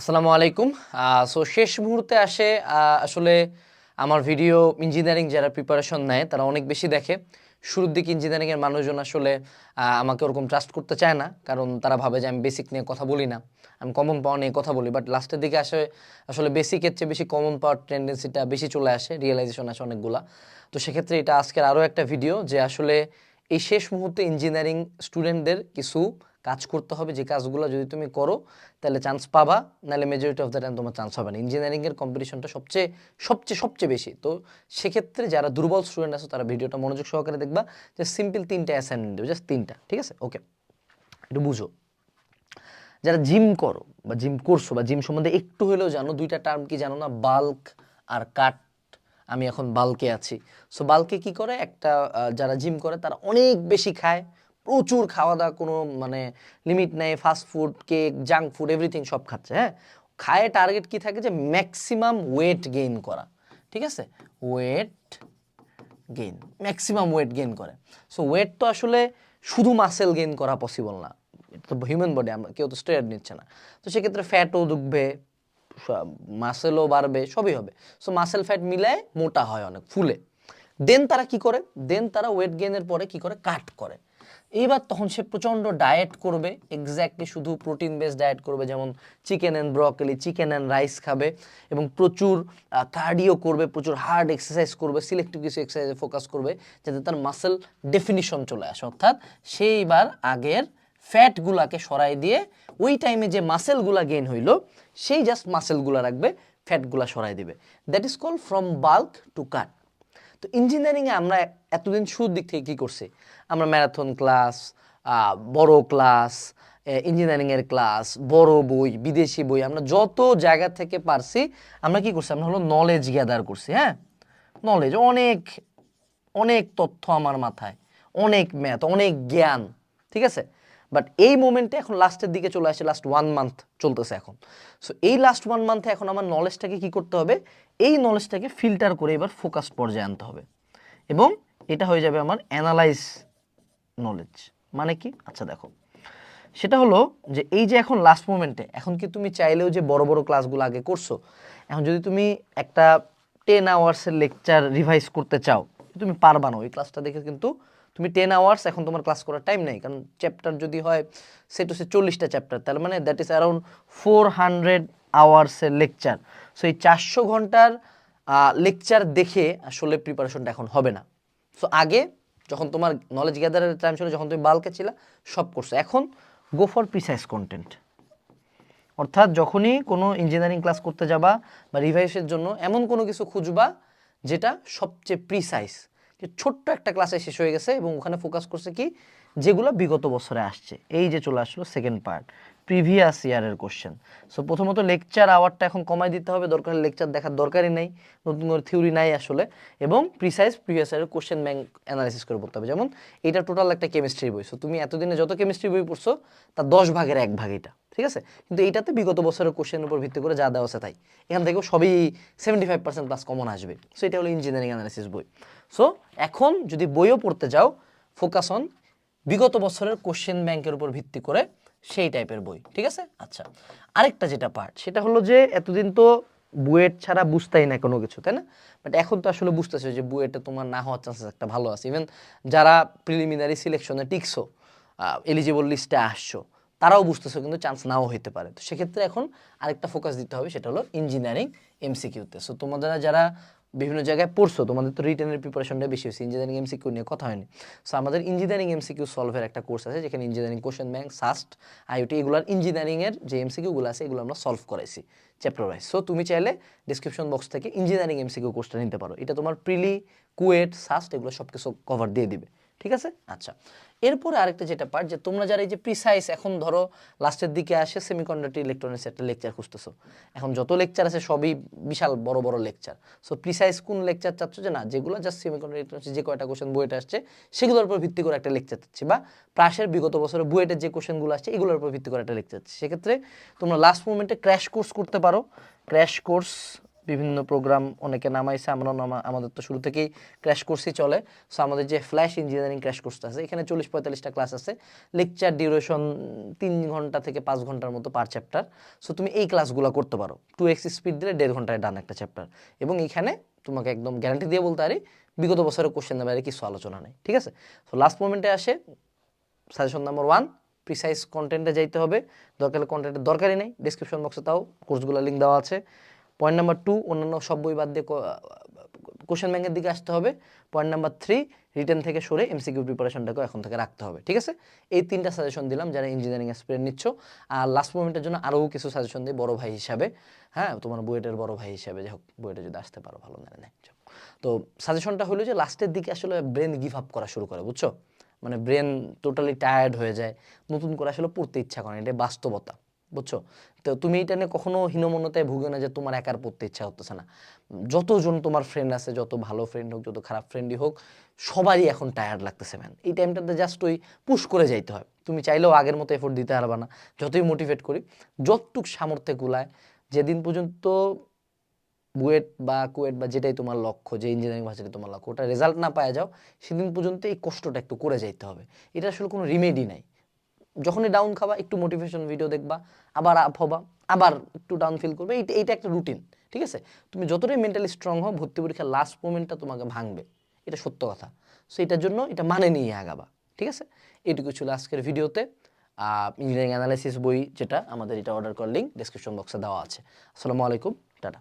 আসসালামু আলাইকুম। সো শেষ মুহূর্তে আসে আসলে আমার ভিডিও ইঞ্জিনিয়ারিং যারা প্রিপারেশন নেয়, তারা অনেক বেশি দেখে। শুরুর দিকে ইঞ্জিনিয়ারিংয়ের মানুষজন আসলে আমাকে ওরকম ট্রাস্ট করতে চায় না, কারণ তারা ভাবে যে আমি বেসিক নিয়ে কথা বলি না। আমি কমন পাওয়া নিয়ে কথা বলি বাট লাস্টের দিকে আসে, আসলে বেসিকের চেয়ে বেশি কমন পাওয়ার টেন্ডেন্সিটা বেশি চলে আসে রিয়েলাইজেশন আসে অনেকগুলা। তো সেক্ষেত্রে এটা আজকের আরও একটা ভিডিও যে আসলে এই শেষ মুহূর্তে ইঞ্জিনিয়ারিং স্টুডেন্টদের কিছু কাজ করতে হবে, যে কাজগুলো যদি তুমি করো, তাহলে চান্স পাবা, নাহলে মেজরিটি অফ দ্য টাইম তোমার চান্স হবে না। ইঞ্জিনিয়ারিংয়ের কম্পিটিশনটা সবচেয়ে সবচেয়ে সবচেয়ে বেশি। তো সেক্ষেত্রে যারা দুর্বল স্টুডেন্ট আছে, তারা ভিডিওটা মনোযোগ সহকারে দেখবা। যে সিম্পল তিনটা অ্যাসাইনমেন্ট দেবে জাস্ট তিনটা, ঠিক আছে? ওকে একটু বুঝো। যারা জিম করো, বা জিম করছ, বা জিম সম্বন্ধে একটু হলেও জানো, দুইটা টার্ম কি জানো না? বাল্ক আর কাট আমি এখন বাল্কে আছি। সো বাল্কে কি করে? একটা যারা জিম করে, তারা অনেক বেশি খায়। প্রচুর খাওয়া দাওয়া কোনো মানে লিমিট নেই fast food cake junk food everything সব খাচ্ছে হ্যাঁ? খায় টার্গেট কি থাকে যে ম্যাক্সিমাম ওয়েট গেইন করা, ঠিক আছে? Weight gain maximum weight gain করে। সো ওয়েট তো আসলে শুধু মাসেল গেইন করা পসিবল না। তো হিউম্যান বডি আমরা, কেউ তো স্টেরয়েড নিচ্ছে না। তো সেক্ষেত্রে ফ্যাটও ঢুকবে মাসেলও বাড়বে, সবই হবে। সো মাসেল ফ্যাট মিলায় মোটা হয় অনেক, ফুলে। দেন তারা কি করে? দেন তারা ওয়েট গেইনের পরে কি করে? কাট করে। এইবার তখন সে প্রচণ্ড ডায়েট করবে এক্স্যাক্টলি শুধু প্রোটিন বেস ডায়েট করবে, যেমন chicken and broccoli chicken and rice খাবে এবং প্রচুর কার্ডিও করবে, প্রচুর হার্ড এক্সারসাইজ করবে সিলেক্টিভ কিছু এক্সারসাইজে ফোকাস করবে, যাতে তার মাসেল ডেফিনিশন চলে আসে। অর্থাৎ সেইবার আগের ফ্যাটগুলাকে সরাই দিয়ে ওই টাইমে যে মাসেলগুলা গেইন হইল, সেই জাস্ট মাসেলগুলা রাখবে ফ্যাটগুলা সরাই দিবে। That is call from bulk to cut তো ইঞ্জিনিয়ারিংয়ে আমরা এতদিন শুরুর দিক থেকে কী করছি? আমরা ম্যারাথন ক্লাস বড় ক্লাস ইঞ্জিনিয়ারিংয়ের ক্লাস বড় বই, বিদেশি বই, আমরা যত জায়গা থেকে পারছি, আমরা কি করছি? আমরা হলো নলেজ গ্যাদার করছি হ্যাঁ? নলেজ অনেক অনেক তথ্য আমার মাথায়, অনেক ম্যাথ অনেক জ্ঞান, ঠিক আছে? বাট এই মোমেন্টে এখন লাস্টের দিকে চলে আসে লাস্ট ওয়ান মান্থ চলতেছে এখন। সো এই লাস্ট ওয়ান মান্থে এখন আমার নলেজটাকে কি করতে হবে? এই নলেজটাকে ফিল্টার করে এবার ফোকাস পর্যায়ে আনতে হবে। এবং এটা হয়ে যাবে আমার অ্যানালাইজ নলেজ মানে কি? আচ্ছা দেখো। সেটা হলো যে এই যে এখন লাস্ট মোমেন্টে এখন কি তুমি চাইলেও যে বড় বড় ক্লাসগুলো আগে করছ? এখন যদি তুমি একটা টেন আওয়ার্সের লেকচার রিভাইজ করতে চাও, তুমি পারবা না। ওই ক্লাসটা দেখে কিন্তু তুমি টেন আওয়ার্স এখন তোমার ক্লাস করার টাইম নেই, কারণ চ্যাপ্টার যদি হয় সেটা সে চল্লিশটা চ্যাপ্টার তাহলে মানে that is around four hundred আওয়ার্সের lecture so এই চারশো ঘণ্টার লেকচার দেখে আসলে প্রিপারেশনটা এখন হবে না। সো আগে যখন তোমার নলেজ গ্যাদারের টাইম ছিল, যখন তুমি বাল্কে ছিলা, সব করছ। এখন গো ফর প্রিসাইজ কন্টেন্ট অর্থাৎ যখনই কোনো ইঞ্জিনিয়ারিং ক্লাস করতে যাবা বা রিভাইসের জন্য এমন কোনো কিছু খুঁজবা, যেটা সবচেয়ে প্রিসাইজ যে ছোট্ট একটা ক্লাসে শেষ হয়ে গেছে এবং ওখানে ফোকাস করছে কি যেগুলো বিগত বছরে আসছে। এই যে চলে আসলো সেকেন্ড পার্ট প্রিভিয়াস ইয়ারের কোশ্চেন সো প্রথমত লেকচার আওয়ারটা এখন কমাই দিতে হবে, দরকার লেকচার দেখার দরকারই নেই, নতুন করে থিওরি নাই আসলে, এবং প্রিসাইজ প্রিভিয়াস ইয়ারের কোশ্চেন ব্যাংক অ্যানালাইসিস করে পড়তে হবে। যেমন এটা টোটাল একটা কেমিস্ট্রি বই। সো তুমি এতদিনে যত কেমিস্ট্রি বই পড়ছো, তার দশ ভাগের এক ভাগ এটা, ঠিক আছে? কিন্তু এইটাতে বিগত বছরের কোশ্চেনের উপর ভিত্তি করে যা দেওয়া আছে তাই। এখান থেকেও সবই seventy five percent plus common আসবে। সো এটা হলো ইঞ্জিনিয়ারিং অ্যানালিসিস বই। সো এখন যদি বইও পড়তে যাও ফোকাস অন বিগত বছরের কোশ্চেন ব্যাংকের উপর ভিত্তি করে সেই টাইপের বই, ঠিক আছে? আচ্ছা আরেকটা যেটা পার্ট সেটা হলো যে এতদিন তো বুয়েট ছাড়া বুঝতেই না কোনো কিছু, তাই না? বাট এখন তো আসলে বুঝতেছে যে বুয়েটে তোমার না হওয়ার চান্সেস একটা ভালো আছে। ইভেন যারা প্রিলিমিনারি সিলেকশনে টিকছো এলিজিবল লিস্টে আসছো, তারাও বুঝতেছো কিন্তু চান্স নাও হইতে পারে। তো সেক্ষেত্রে এখন আরেকটা ফোকাস দিতে হবে, সেটা হলো ইঞ্জিনিয়ারিং এমসিকিউতে সো তোমাদের যারা বিভিন্ন জায়গায় পড়ছো, তোমাদের তো রিটার্নের প্রিপারেশনটা বেশি হয়েছে ইঞ্জিনিয়ারিং এমসিকিউ নিয়ে কথা হয়নি। সো আমাদের ইঞ্জিনিয়ারিং এমসিকিউ সলভের একটা কোর্স আছে, যেখানে engineering question bank SUST IoT এগুলোর ইঞ্জিনিয়ারিংয়ের যে এমসিকিউগুলো আছে, এগুলো আমরা সলভ করাইছি চ্যাপ্টার ওয়াইজ সো তুমি চাইলে ডিসক্রিপশন বক্স থেকে ইঞ্জিনিয়ারিং এমসিকিউ কোর্সটা নিতে পারো। এটা তোমার প্রিলি কুয়েট সাস্ট এগুলো সব কিছু কভার দিয়ে দিবে। ঠিক আছে? আচ্ছা। এরপরে আরেকটা যেটা পার্ট যে তোমরা যারা এই যে প্রিসাইজ এখন ধরো লাস্টের দিকে আসে সেমিকন্ডাক্টর ইলেকট্রনিক্স একটা লেকচার খুঁজতেছো। এখন যত লেকচার আছে সবই বিশাল বড় বড় লেকচার সো প্রিসাইজ কোন লেকচার চাচ্ছ? যে না, যেগুলো জাস্ট সেমিকন্ডাক্টর ইলেকট্রনিক্স যে কয়টা কোশ্চেন বইটা আসছে, সেগুলোর উপর ভিত্তি করে একটা লেকচার চাচ্ছি। বা প্রাসের বিগত বছরের বুয়েটের যে কোশ্চেনগুলো আসছে, এগুলোর উপর ভিত্তি করে একটা লেকচার চাচ্ছি। সেক্ষেত্রে তোমরা লাস্ট মোমেন্টে ক্র্যাশ কোর্স করতে পারো। ক্র্যাশ কোর্স বিভিন্ন প্রোগ্রাম অনেকে নামাইছে আমরা নামা, আমাদের তো শুরু থেকেই ক্র্যাশ কোর্সই চলে। সো আমাদের যে ফ্ল্যাশ ইঞ্জিনিয়ারিং ক্র্যাশ কোর্সটা আছে, এখানে চল্লিশ পঁয়তাল্লিশটা ক্লাস আছে। লেকচার ডিউরেশন তিন ঘণ্টা থেকে পাঁচ ঘণ্টার মতো পার চ্যাপ্টার সো তুমি এই ক্লাসগুলো করতে পারো। টু এক্স স্পিড দিলে দেড় ঘন্টায় ডান একটা চ্যাপ্টার এবং এখানে তোমাকে একদম গ্যারান্টি দিয়ে বলতে পারি, বিগত বছরের কোশ্চেন বাইরে কিছু আলোচনা নেই, ঠিক আছে? তো লাস্ট মোমেন্টে আসে সাজেশন নাম্বার ওয়ান প্রিসাইজ কন্টেন্টে যাইতে হবে। দরকার কন্টেন্টের দরকারই নেই ডিসক্রিপশন বক্সে তাও কোর্সগুলো লিঙ্ক দেওয়া আছে। পয়েন্ট নাম্বার টু অন্যান্য সব বই বাদ দিয়ে কোশ্চেন ব্যাংকের দিকে আসতে হবে। পয়েন্ট নাম্বার থ্রি রিটার্ন থেকে সরে এমসিকিউ প্রিপারেশনটাকেও এখন থেকে রাখতে হবে, ঠিক আছে? এই তিনটা সাজেশন দিলাম, যারা ইঞ্জিনিয়ারিং এক্সপিরিয়েন্স নিচ্ছ। আর লাস্ট মোমেন্টের জন্য আরও কিছু সাজেশন দিই, বড় ভাই হিসাবে। হ্যাঁ তোমার বুয়েটের বড় ভাই হিসাবে, যাই হোক বুয়েটে যদি আসতে পারো, ভালো না নেই তো সাজেশনটা হলো যে লাস্টের দিকে আসলে ব্রেন গিভ আপ করা শুরু করে, বুঝছ? মানে ব্রেন টোটালি টায়ার্ড হয়ে যায়, নতুন করে আসলে পড়তে ইচ্ছা করে এটা বাস্তবতা। বুঝছ? তো তুমি এটা নিয়ে কখনো হীনমন্যতায় ভুগে না যে তোমার একার পড়তে ইচ্ছা হতেছে না। যতজন তোমার ফ্রেন্ড আছে, যত ভালো ফ্রেন্ড হোক, যত খারাপ ফ্রেন্ডই হোক, সবারই এখন টায়ার্ড লাগতেছে ম্যান এই টাইমটাতে জাস্ট ওই পুশ করে যাইতে হয়। তুমি চাইলেও আগের মতো এফোর্ট দিতে পারবে না। যতই মোটিভেট করি, যতটুক সামর্থ্যে কুলায়, যেদিন পর্যন্ত বুয়েট বা কুয়েট বা যেটাই তোমার লক্ষ্য, যে ইঞ্জিনিয়ারিং ভার্সিটি তোমার লক্ষ্য ওটা রেজাল্ট না পাওয়া যাও, সেদিন পর্যন্ত এই কষ্টটা একটু করে যাইতে হবে। এটা আসলে কোনো রিমেডি নাই। যখনই ডাউন খাবা, একটু মোটিভেশন ভিডিও দেখবা, আবার আপ হবা, আবার একটু ডাউন ফিল করবে এইটা এইটা একটা রুটিন ঠিক আছে? তুমি যতটাই মেন্টালি স্ট্রং হও, ভর্তি পরীক্ষার লাস্ট মোমেন্টটা তোমাকে ভাঙবে, এটা সত্য কথা। সো এটার জন্য এটা মানে নিয়ে আগাবা, ঠিক আছে? এইটুকু ছিল আজকের ভিডিওতে ইঞ্জিনিয়ারিং অ্যানালাইসিস বই যেটা, আমাদের এটা অর্ডার করার লিঙ্ক ডিসক্রিপশন বক্সে দেওয়া আছে। আসসালামু আলাইকুম, টাটা।